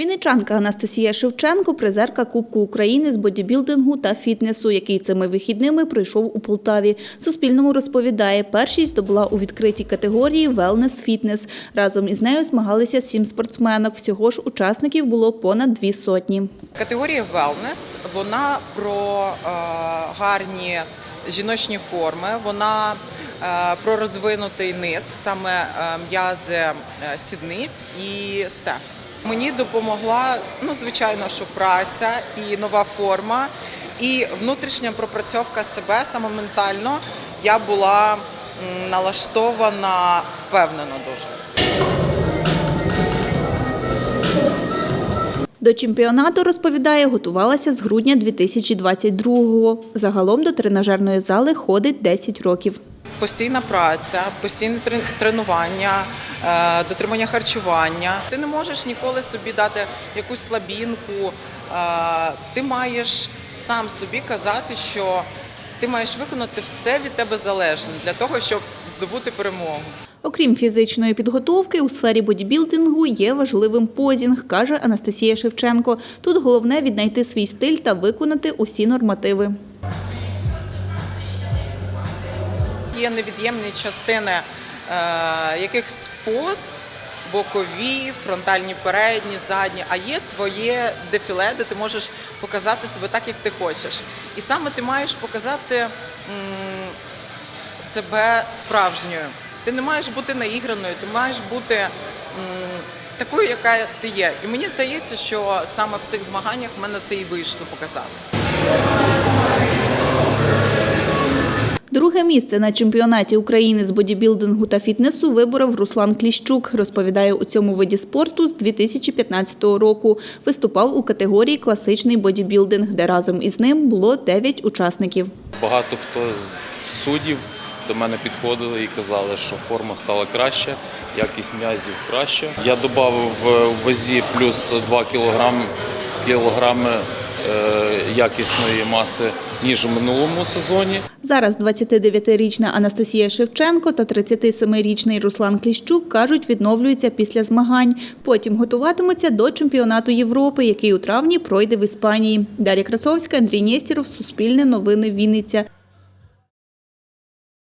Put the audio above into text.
Вінничанка Анастасія Шевченко, призерка Кубку України з бодібілдингу та фітнесу, який цими вихідними пройшов у Полтаві. Суспільному розповідає, першість здобула у відкритій категорії велнес-фітнес. Разом із нею змагалися сім спортсменок. Всього ж учасників було понад дві сотні. Категорія wellness, вона про е, гарні жіночні форми, вона е, про розвинутий низ, саме е, м'язи сідниць і степ. Мені допомогла, ну звичайно, що праця і нова форма, і внутрішня пропрацьовка себе саме ментально. Я була налаштована впевнено дуже. До чемпіонату, розповідає, готувалася з грудня 2022-го. Загалом до тренажерної зали ходить 10 років. Постійна праця, постійне тренування, е, дотримання харчування. Ти не можеш ніколи собі дати якусь слабінку. Е, Ти маєш сам собі казати, що ти маєш виконати все від тебе залежне для того, щоб здобути перемогу. Окрім фізичної підготовки, у сфері бодібілдингу є важливим позінг, каже Анастасія Шевченко. Тут головне віднайти свій стиль та виконати усі нормативи. Є невід'ємні частини е, якихось поз, бокові, фронтальні, передні, задні, а є твоє дефіле, де ти можеш показати себе так, як ти хочеш. І саме ти маєш показати себе справжньою. Ти не маєш бути наіграною, ти маєш бути такою, яка ти є. І мені здається, що саме в цих змаганнях в мене це і вийшло показати. Друге місце на чемпіонаті України з бодібілдингу та фітнесу виборов Руслан Кліщук. Розповідає, у цьому виді спорту з 2015 року. Виступав у категорії класичний бодібілдинг, де разом із ним було 9 учасників. Багато хто з суддів до мене підходили і казали, що форма стала краще, якість м'язів краще. Я додав в вазі плюс 2 кілограми, кілограми е, якісної маси, ніж у минулому сезоні. Зараз 29-річна Анастасія Шевченко та 37-річний Руслан Кліщук кажуть, відновлюються після змагань. Потім готуватимуться до чемпіонату Європи, який у травні пройде в Іспанії. Дар'я Красовська, Андрій Нєстіров, Суспільне новини Вінниця.